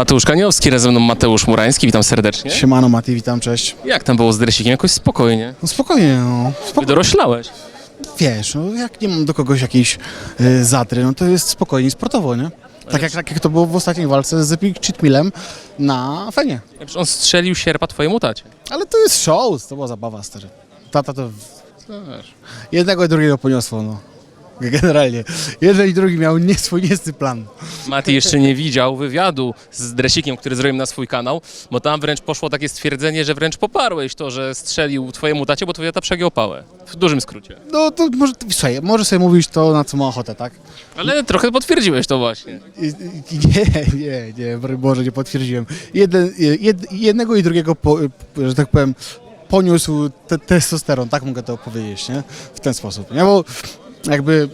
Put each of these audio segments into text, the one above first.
Mateusz Kaniowski, razem ze mną Mateusz Murański, witam serdecznie. Siemano Mati, witam, cześć. Jak tam było z dresikiem? Jakoś spokojnie. No spokojnie, no. Spoko- Wydoroślałeś. Wiesz, no jak nie mam do kogoś jakiejś y, zatry, no to jest spokojnie, sportowo, nie? Tak jak, tak jak to było w ostatniej walce z Epic Cheat Millem na Fenie. Przecież on strzelił sierpa twojemu tacie. Ale to jest show, to była zabawa, stary. Tata to, wiesz, jednego i drugiego poniosło, no. Generalnie. Jeden i drugi miał nie swój niesty plan. Mati jeszcze nie widział wywiadu z dresikiem, który zrobiłem na swój kanał, bo tam wręcz poszło takie stwierdzenie, że wręcz poparłeś to, że strzelił twojemu tacie, bo twój tata przegiął pałę. W dużym skrócie. No to może, słuchaj, może sobie mówić to, na co ma ochotę, tak? Ale trochę potwierdziłeś to właśnie. I- i- Nie, nie, nie, broń Boże, nie potwierdziłem. Jeden, jed, jednego i drugiego, po, że tak powiem, poniósł te, testosteron, tak mogę to powiedzieć, nie? W ten sposób, nie? Bo jakby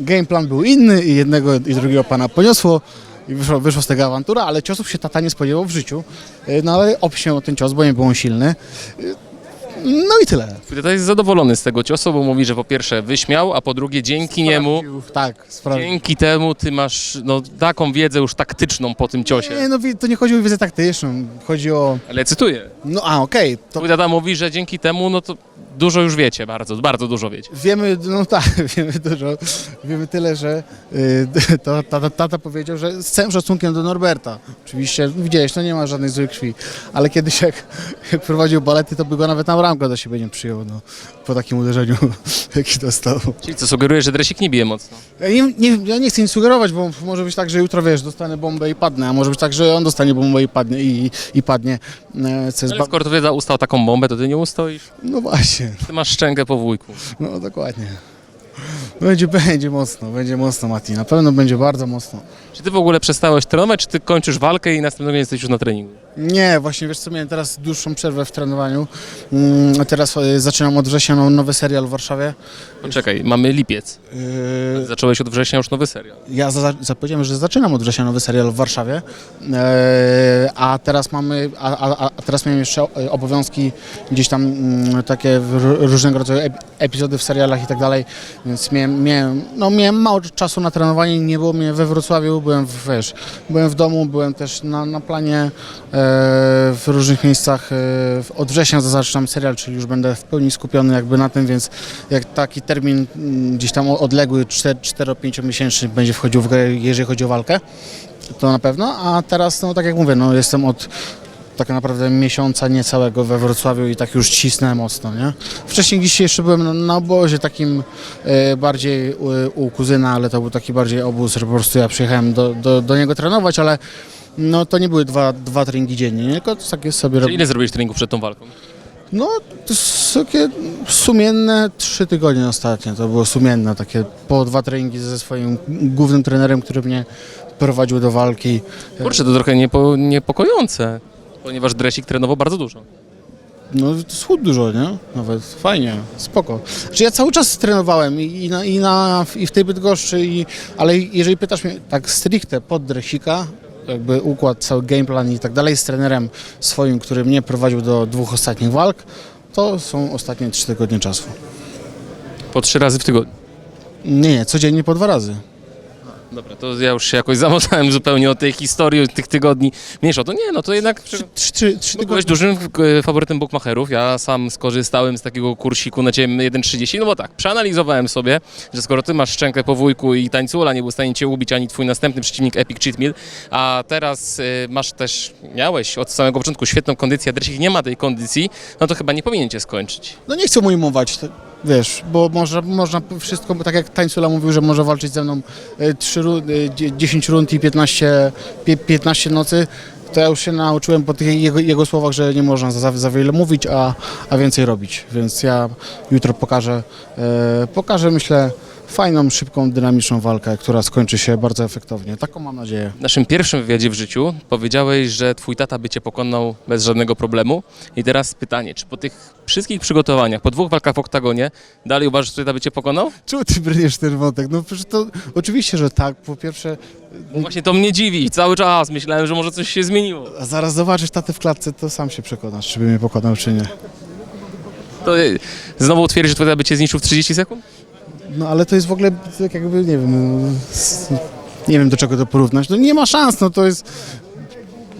e, game plan był inny i jednego i drugiego pana poniosło i wyszło, wyszło z tego awantura, ale ciosów się tata nie spodziewał w życiu. E, No ale obśmiał ten cios, bo nie był on silny. E, No i tyle. Tata jest zadowolony z tego ciosu, bo mówi, że po pierwsze wyśmiał, a po drugie dzięki niemu, Tak, sprawdził. dzięki temu ty masz no, taką wiedzę już taktyczną po tym ciosie. Nie, no to nie chodzi o wiedzę taktyczną, chodzi o... Ale cytuję. No a, okej, to Twój tata mówi, że dzięki temu no to dużo już wiecie, bardzo, bardzo dużo wiecie. Wiemy, no tak, wiemy dużo, wiemy tyle, że y, to, tata, tata powiedział, że z całym szacunkiem do Norberta, oczywiście widziałeś, no nie ma żadnej złej krwi, ale kiedyś jak, jak prowadził balety, to by go nawet na bramkę do siebie nie przyjął, no, po takim uderzeniu, jaki dostał. Czyli co, sugerujesz, że dresik nie bije mocno? Ja nie, nie, ja nie chcę nic sugerować, bo może być tak, że jutro, wiesz, dostanę bombę i padnę, a może być tak, że on dostanie bombę i padnie, i, i padnie, e, co jest Ale skoro to wiedza ustał taką bombę, to ty nie ustoisz. No właśnie, Ty masz szczękę po wujku. no dokładnie. Będzie, będzie mocno, będzie mocno, Mati, na pewno będzie bardzo mocno. Czy ty w ogóle przestałeś trenować, czy ty kończysz walkę i następnego dnia jesteś już na treningu? Nie, właśnie wiesz co, miałem teraz dłuższą przerwę w trenowaniu. Mm, teraz e, zaczynam od września no- nowy serial w Warszawie. Poczekaj, mamy lipiec. Yy, Zacząłeś od września już nowy serial. ja za, zapowiedziałem, że zaczynam od września nowy serial w Warszawie, e, a teraz mamy, a, a, a teraz miałem jeszcze obowiązki gdzieś tam mm, takie w różnego rodzaju ep- epizody w serialach i tak dalej, więc miałem, miałem, no miałem mało czasu na trenowanie, nie było mnie we Wrocławiu, byłem w, wiesz, byłem w domu, byłem też na, na planie e, w różnych miejscach. E, od września zaczynam serial, czyli już będę w pełni skupiony jakby na tym, więc jak taki termin mm, gdzieś tam odległy 4-5 miesięczny będzie wchodził w grę, jeżeli chodzi o walkę, to na pewno, a teraz, no tak jak mówię, no jestem od tak naprawdę miesiąca niecałego we Wrocławiu i tak już cisnę mocno, nie? Wcześniej gdzieś jeszcze byłem na, na obozie takim e, bardziej u, u kuzyna, ale to był taki bardziej obóz, że po prostu ja przyjechałem do, do, do niego trenować, ale no to nie były dwa, dwa treningi dziennie, nie? tylko takie sobie Czyli robię. ile zrobiłeś treningów przed tą walką? No, to takie sumienne trzy tygodnie ostatnio. To było sumienne, takie po dwa treningi ze swoim głównym trenerem, który mnie prowadził do walki. Kurczę, to trochę niepo, niepokojące, ponieważ dresik trenował bardzo dużo. No, to schód dużo, nie? Nawet fajnie, spoko. Znaczy ja cały czas trenowałem i, i, na, i, na, i w tej Bydgoszczy, i, ale jeżeli pytasz mnie tak stricte pod dresika, jakby układ, cały game plan i tak dalej z trenerem swoim, który mnie prowadził do dwóch ostatnich walk, to są ostatnie trzy tygodnie czasu. Po trzy razy w tygodniu. Nie, nie, codziennie po dwa razy. Dobra, to ja już się jakoś zamotałem zupełnie od tej historii, od tych tygodni. Mniejsza, to nie, no to jednak... Trzy, trzy, trzy, trzy byłeś tygodnie. dużym e, faworytem bookmacherów. Ja sam skorzystałem z takiego kursiku na ciebie 1.30, no bo tak, przeanalizowałem sobie, że skoro ty masz szczękę po wujku i tańcula nie był w stanie cię ubić ani twój następny przeciwnik Epic Cheat Meal, a teraz e, masz też, miałeś od samego początku świetną kondycję, a Dresik nie ma tej kondycji, no to chyba nie powinien cię skończyć. No nie chcę mu imować, wiesz, bo można, można wszystko, tak jak Tańcula mówił, że może walczyć ze mną e, trzy ru- e, dzie- 10 rund i 15, pie- 15 nocy, to ja już się nauczyłem po tych jego, jego słowach, że nie można za, za wiele mówić, a, a więcej robić. Więc ja jutro pokażę, e, pokażę myślę, fajną, szybką, dynamiczną walkę, która skończy się bardzo efektownie. Taką mam nadzieję. W naszym pierwszym wywiadzie w życiu powiedziałeś, że twój tata by cię pokonał bez żadnego problemu. I teraz pytanie, czy po tych wszystkich przygotowaniach, po dwóch walkach w oktagonie, dalej uważasz, że twój tata by cię pokonał? Czemu ty brniesz ten wątek? No przecież to oczywiście, że tak. Po pierwsze, Bo właśnie to mnie dziwi. Cały czas myślałem, że może coś się zmieniło. a zaraz zobaczysz tatę w klatce, to sam się przekonasz, czy by mnie pokonał, czy nie. To y, znowu twierdzisz, że twój tata by cię zniszczył w 30 sekund? No ale to jest w ogóle tak jakby, nie wiem, nie wiem do czego to porównać. No nie ma szans, no to jest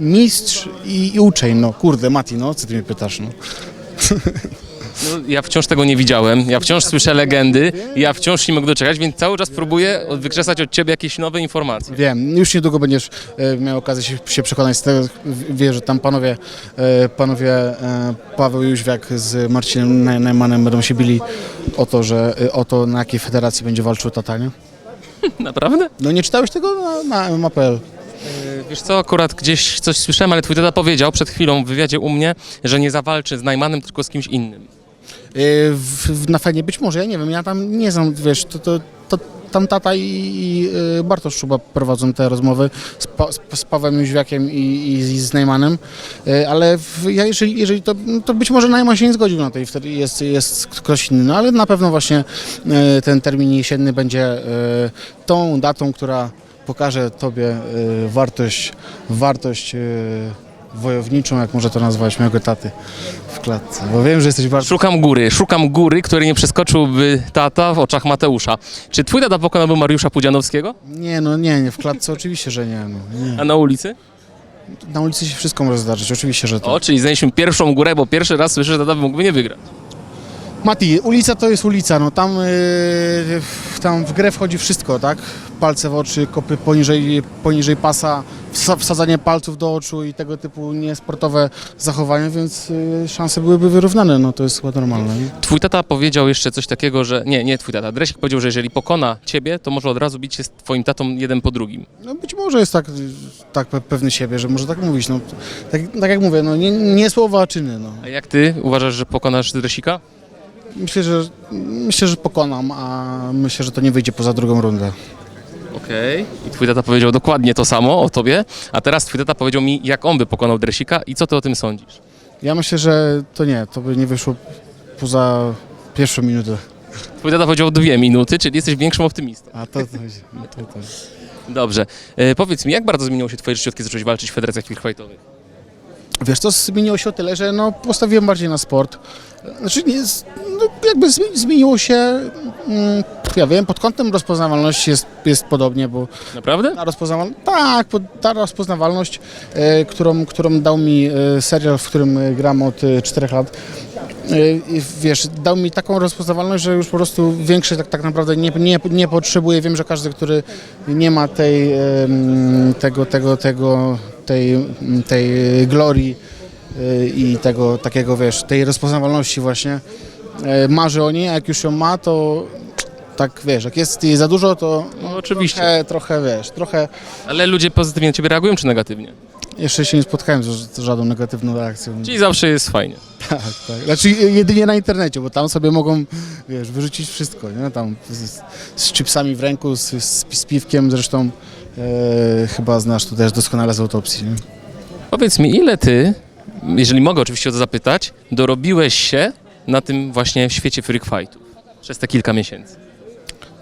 mistrz i, i uczeń, no kurde, Mati, no co ty mnie pytasz, no. No, ja wciąż tego nie widziałem, ja wciąż słyszę legendy, ja wciąż nie mogę doczekać, więc cały czas próbuję od- wykrzesać od ciebie jakieś nowe informacje. Wiem, już niedługo będziesz e, miał okazję się, się przekonać z tego, w- wiesz, że tam panowie, e, panowie e, Paweł Jóźwiak z Marcinem Neumannem będą się bili o to, że, e, o to na jakiej federacji będzie walczył Tata, nie? Naprawdę? No nie czytałeś tego na, na MMA.pl? Wiesz co, akurat gdzieś coś słyszałem, ale twój tata powiedział przed chwilą w wywiadzie u mnie, że nie zawalczy z Najmanem, tylko z kimś innym. Y, W, na Fenie być może, ja nie wiem, ja tam nie znam, wiesz, to, to, to tam tata i, i y, Bartosz Szuba prowadzą te rozmowy z, pa, z, Pawłem Jóźwiakiem i, i, z- z Nejmanem, y, ale w, ja jeżeli, jeżeli to, no to być może Najman się nie zgodził na to i wtedy jest, jest ktoś inny, no ale na pewno właśnie ten termin jesienny będzie tą datą, która pokaże Tobie wartość, wartość wojowniczą, jak może to nazwać mojego taty w klatce, bo wiem, że jesteś bardzo... Szukam góry, szukam góry, której nie przeskoczyłby tata w oczach Mateusza. Czy twój tata pokonałby Mariusza Pudzianowskiego? Nie, no nie, nie, w klatce oczywiście, że nie, no, nie. A na ulicy? Na ulicy się wszystko może zdarzyć, oczywiście, że to. O, czyli znaleźliśmy pierwszą górę, bo pierwszy raz słyszę, że tata mógłby nie wygrać. Mati, ulica to jest ulica, no tam, yy, tam w grę wchodzi wszystko, tak? Palce w oczy, kopy poniżej, poniżej pasa, wsa- wsadzanie palców do oczu i tego typu niesportowe zachowania, więc yy, szanse byłyby wyrównane, no to jest chyba normalne. Nie? Twój tata powiedział jeszcze coś takiego, że... Nie, nie twój tata. Dresik powiedział, że jeżeli pokona ciebie, to może od razu bić się z twoim tatą jeden po drugim. No być może jest tak, tak pe- pewny siebie, że może tak mówić, no tak, tak jak mówię, no nie, nie słowa, a czyny, no. A jak ty uważasz, że pokonasz Dresika? Myślę, że, myślę, że pokonam, a myślę, że to nie wyjdzie poza drugą rundę. Okej. I twój tata powiedział dokładnie to samo o tobie, a teraz twój tata powiedział mi, jak on by pokonał Dresika i co ty o tym sądzisz? Ja myślę, że to nie, to by nie wyszło poza pierwszą minutę. Twój tata powiedział dwie minuty, czyli jesteś większym optymistą. A to, to, to, to. Dobrze. E, powiedz mi, jak bardzo zmieniło się twoje życie, od kiedy zacząłeś walczyć w federacjach fightowych? Wiesz, to zmieniło się o tyle, że no, postawiłem bardziej na sport. Znaczy, nie, no, jakby zmi- zmieniło się, mm, ja wiem, pod kątem rozpoznawalności jest, jest podobnie, bo Naprawdę? ta rozpoznawalność, tak, ta rozpoznawalność, e, którą, którą dał mi e, serial, w którym e, gram od e, 4 lat, e, wiesz, dał mi taką rozpoznawalność, że już po prostu większe tak, tak naprawdę nie, nie, nie potrzebuję. Wiem, że każdy, który nie ma tej, em, tego, tego, tego, tej, tej glorii e, i tego takiego, wiesz, tej rozpoznawalności właśnie, e, marzy o niej, a jak już ją ma, to tak, wiesz, jak jest jej za dużo, to No, oczywiście. trochę, trochę, wiesz, trochę Ale ludzie pozytywnie na ciebie reagują, czy negatywnie? jeszcze się nie spotkałem z, z żadną negatywną reakcją. Czyli zawsze jest fajnie. Tak, tak. Znaczy jedynie na internecie, bo tam sobie mogą, wiesz, wyrzucić wszystko, nie? Tam z, z chipsami w ręku, z, z, z piwkiem, zresztą e, chyba znasz to też doskonale z autopsji, nie? Powiedz mi, ile ty, jeżeli mogę oczywiście o to zapytać, dorobiłeś się na tym właśnie świecie freak fightów przez te kilka miesięcy?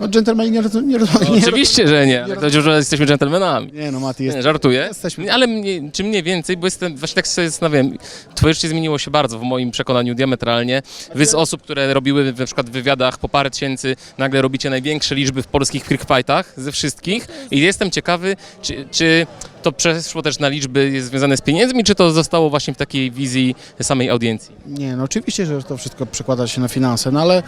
No dżentelmeni nie, roz- nie, No, nie, oczywiście, że nie. Ale chodzi, że jesteśmy dżentelmenami. nie no Mati, jest, Nie, żartuję. Jesteśmy- Ale czy mniej więcej, bo jestem, właśnie tak sobie zastanawiałem, twoje życie zmieniło się bardzo w moim przekonaniu diametralnie. Wy z osób, które robiły na przykład w wywiadach po parę tysięcy, nagle robicie największe liczby w polskich freak fightach ze wszystkich i jestem ciekawy, czy, czy to przeszło też na liczby jest związane z pieniędzmi, czy to zostało właśnie w takiej wizji samej audiencji? nie no oczywiście, że to wszystko przekłada się na finanse, no ale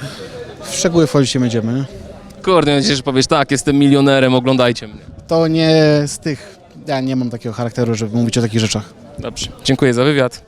w szczegóły wchodzić nie będziemy, nie? Kurde, mam nadzieję, że powiesz, tak, jestem milionerem, oglądajcie mnie. To nie z tych, ja nie mam takiego charakteru, żeby mówić o takich rzeczach. Dobrze, dziękuję za wywiad.